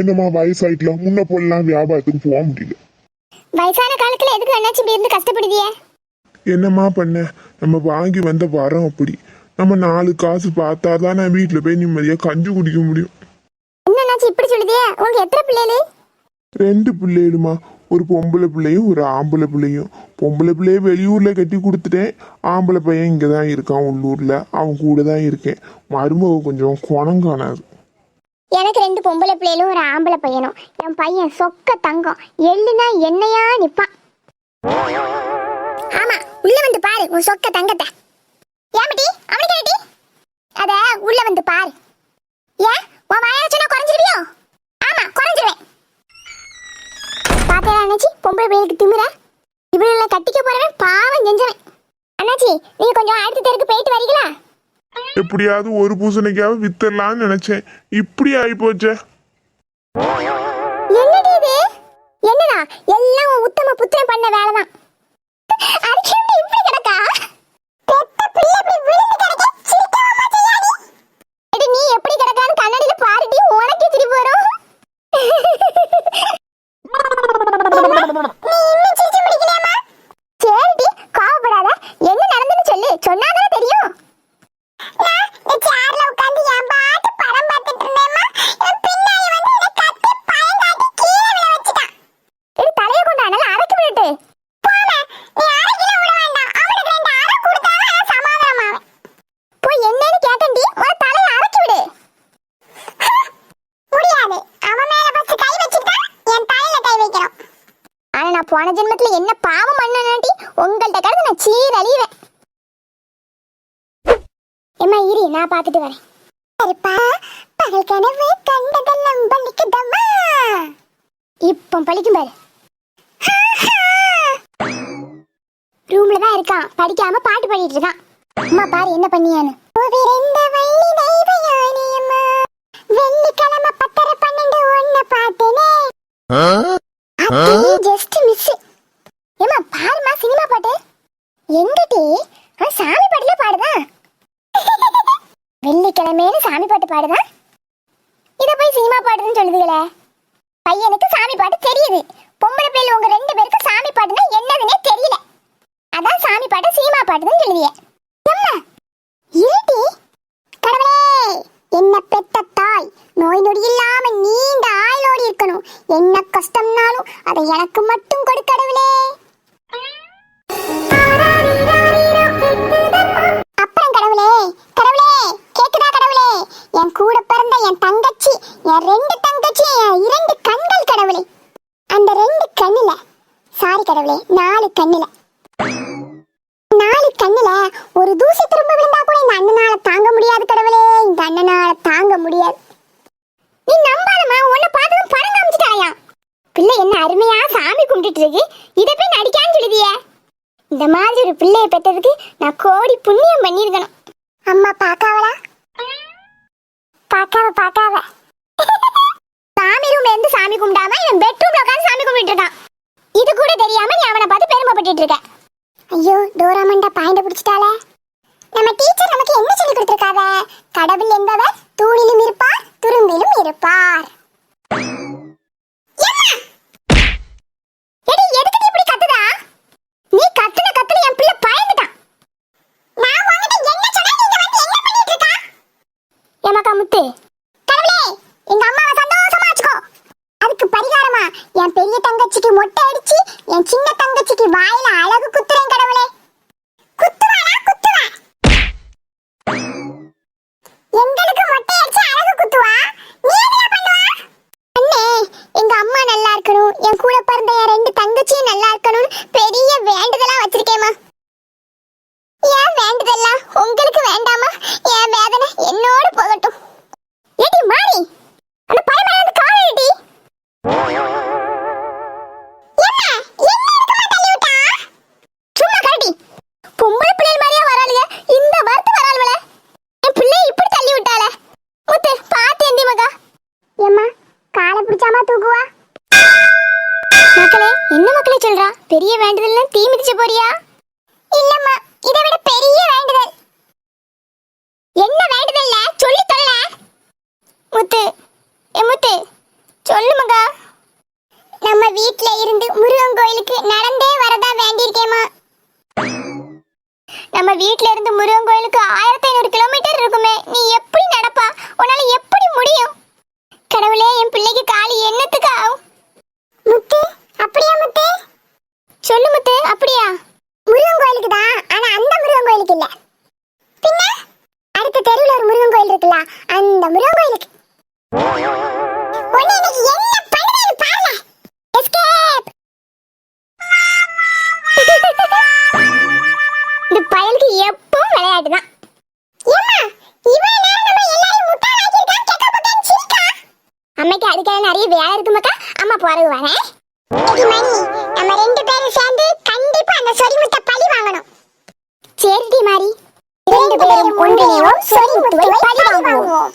என்னம்மா வயசாயிட்டலாம்? முன்ன போடலாம் வியாபாரத்துக்கு போக முடியல. வயசான காலத்துல எதுக்கு அண்ணாச்சி இப்படி இருந்து கஷ்டப்படுதிய? என்னம்மா பண்ண? நம்ம வாங்கி வந்த வரோம் அப்படி. நம்ம நாலு காசு பார்த்தா தான் நான் வீட்டில் போய் நிம்மதியாக கஞ்சி குடிக்க முடியும். என்ன அண்ணாச்சி இப்படி சொல்லுதிய? உங்களுக்கு எத்தனை பிள்ளைகளு? ரெண்டு பிள்ளைகளுமா. ஒரு பொம்பளை பிள்ளையும் ஒரு ஆம்பளை பிள்ளையும். பொம்பளை பிள்ளைய வெளியூர்ல கட்டி கொடுத்துட்டேன். ஆம்பளை பையன் இங்கே தான் இருக்கான் உள்ளூர்ல. அவன் கூட தான் இருக்கேன். மருமக கொஞ்சம் குணம் காணாது. எனக்கு ரெண்டு பொம்பளை பிள்ளைகளும் ஒரு ஆம்பளை பையனும். என் பையன் சொக்க தங்கம். எள்ளுனா என்னையா நிப்பான். ஆமா உள்ள வந்து பாரு உன் சொக்க தங்கத்தை. ஏமட்டி அவனுக்கு ஏடி அத உள்ள வந்து பாரு. ஏன்? உன் வாயால சொன்னா குறைஞ்சிருவியோ? ஆமா குறைஞ்சிருவேன். பாத்தியா அண்ணாச்சி? பொம்பளை பிள்ளைகளுக்கு திமிர? இவ்வளவு கட்டிக்க போறவன் பாவம் செஞ்சவன் அண்ணாச்சி நீங்க கொஞ்சம் அடுத்த தெருக்கு போயிட்டு வரீங்களா? எப்படியாவது ஒரு பூசணிக்காவது வித்தரலாம்னு நினைச்சேன். இப்படி ஆயிப்போச்சே. என்னடி இது? என்னடா? எல்லாம் உன் உத்தம புத்திரன் பண்ண வேலைதான் அதுக்கு எப்படி இப்படி கிடக்கா பெத்த பிள்ளை இப்படி விழுந்து கிடக்க சிரிக்கவாமா செய்யாடி எடி நீ எப்படி கிடக்கான்னு கண்ணாடியில பாருடி உனக்கே சிரிப்பு வரும் நீ இன்னும் சிரிச்சு முடிக்கலையாமா சரிடி கோவப்படாத என்ன நடந்துன்னு சொல்லு சொன்னாதானே தெரியும் சேர்ல உட்கார்ந்து என் பாட்டு படம் பார்த்துட்டு இருந்தேம்மா என் பின்னாடி வந்து என்னை கத்தி பயங்காட்டி கீழே விழ வச்சுட்டான் இது தலைய கொண்டு அனல அரைக்கி விட்டு போமா நீ அரைக்கில விட வேண்டாம் அவனுக்கு ரெண்டு அரை கொடுத்தாதான் அவன் சமாதானமாவன் போய் என்னன்னு கேட்டண்டி ஒரு தலைய அரைக்கி விடு முடியாது அவன் மேல ஃபர்ஸ்ட் கை வச்சுட்டா என் தலையில கை வைக்கணும் ஆனா நான் போன ஜென்மத்துல என்ன பாவம் பண்ணனாட்டி உங்கள்ட்ட கடந்து நான் சீரழிவேன். எம்மா இரு நான் பார்த்துட்டு வரேன். சரிப்பா. பகல் கனவு கண்டதெல்லாம் பலிக்குதம்மா. இப்போ பாரு. ரூம்ல தான் இருக்கான். படிக்காம பாட்டு பாடிட்டு இருக்கான். அம்மா பாரு என்ன பண்ணியான்னு. வெள்ளிக்கிழமை பத்தரை பன்னெண்டு ஒண்ணு பார்த்தேனே ஜஸ்ட் மிஸ் ஏமா பாருமா சினிமா பாட்டு? எங்கடி? சாமி பாட்டுல பாடுதா? வெள்ளிக்கிழமையில சாமி பாட்டு பாடுதா? இத போய் சினிமா பாட்டுன்னு சொல்லுதுங்களே பையனுக்கு சாமி பாட்டு தெரியுது. பொம்பளை பிள்ளை உங்க ரெண்டு பேருக்கும் சாமி பாட்டுனா என்னதுன்னே தெரியல. அதான் சாமி பாட்டு சினிமா பாட்டுன்னு சொல்லுவிய எம்மா இருட்டி கடவுளே என்ன பெத்த தாய். நோய் நொடி இல்லாம நீண்ட ஆயுளோடு இருக்கணும். என்ன கஷ்டம்னாலும் அதை எனக்கு மட்டும் கொடுக்கடவுளே அப்புறம் கடவுளே கடவுளே கேக்குதா கடவுளே. என் கூட பிறந்த என் தங்கச்சி என் ரெண்டு தங்கச்சி என் இரண்டு கண்கள் கடவுளே. அந்த ரெண்டு கண்ணுல சாரி கடவுளே நாலு கண்ணுல. நாலு கண்ணுல ஒரு தூசி திரும்ப விழுந்தா கூட இந்த அண்ணனால தாங்க முடியாது கடவுளே. இந்த அண்ணனால தாங்க முடியாது. நீ நம்பாதமா உன்னை பார்த்ததும் படம் காமிச்சிட்டாயா? பிள்ளை என்ன அருமையா சாமி கும்பிட்டுட்டு இருக்கு. இதை இந்த மாதிரி ஒரு பிள்ளைய பெற்றதுக்கு நான் கோடி புண்ணியம் பண்ணியிருக்கணும். அம்மா பாக்காவளா பாக்காவ பாக்காவ சாமி ரூம்ல இருந்து சாமி கும்பிடாம இவன் பெட்ரூம்ல உட்காந்து சாமி கும்பிட்டு இருக்கான். இது கூட தெரியாம நீ அவனை பார்த்து பெருமைப்பட்டுட்டு இருக்க. ஐயோ டோராமண்டா பாயிண்ட பிடிச்சிட்டாலே நம்ம டீச்சர் நமக்கு என்ன சொல்லி கொடுத்திருக்காவ? கடவுள் என்பவர் தூணிலும் இருப்பா துரும்பிலும் இருப்பா எம்மா! எடி, எதுக்குடி இப்படி கத்துதா? நீ கத்துன கத்துல என் பிள்ளை பயந்துட்டான். நான் உன்கிட்ட என்ன சொன்னா நீ இங்க வந்து என்ன பண்ணிட்டு இருக்கா? ஏமாக்கா முத்து. கடவுளே, எங்க அம்மாவை சந்தோஷமா வச்சுக்கோ. அதுக்கு பரிகாரமா என் பெரிய தங்கச்சிக்கு மொட்டை அடிச்சு என் சின்ன தங்கச்சிக்கு வாயில அழ தூக்குவா? மக்களே என்ன மக்களே சொல்றா? பெரிய வேண்டுதல் தீ மிதிச்ச போறியா? இல்லம்மா இதை விட பெரிய வேண்டுதல். என்ன வேண்டுதல் சொல்லி தொல்ல முத்து ஏ முத்து சொல்லு மகா. நம்ம வீட்ல இருந்து முருகன் கோயிலுக்கு நடந்தே வரதா வேண்டியிருக்கேம்மா. நம்ம வீட்ல இருந்து முருகன் கோயிலுக்கு பிள்ளைக்கு காலி என்னத்துக்கு ஆகும் முத்து அப்படியா முத்து? சொல்லு முத்து அப்படியா? முருகன் கோயிலுக்கு தான் ஆனா அந்த முருகன் கோயிலுக்கு இல்ல. பின்ன? அடுத்த தெருவில் ஒரு முருகன் கோயில் இருக்குல்ல அந்த முருகன் கோயிலுக்கு. உன்னை இன்னைக்கு வேலை இருக்கு அம்மா பிறகு வரேன் மணி நம்ம ரெண்டு பேரும் சேர்ந்து கண்டிப்பா அந்த சொரிமுத்த பழி வாங்கணும். சரிடி மாறி ரெண்டு பேரும் ஒன்றிணைவோம் சொரிமுத்துவை பழி வாங்குவோம்.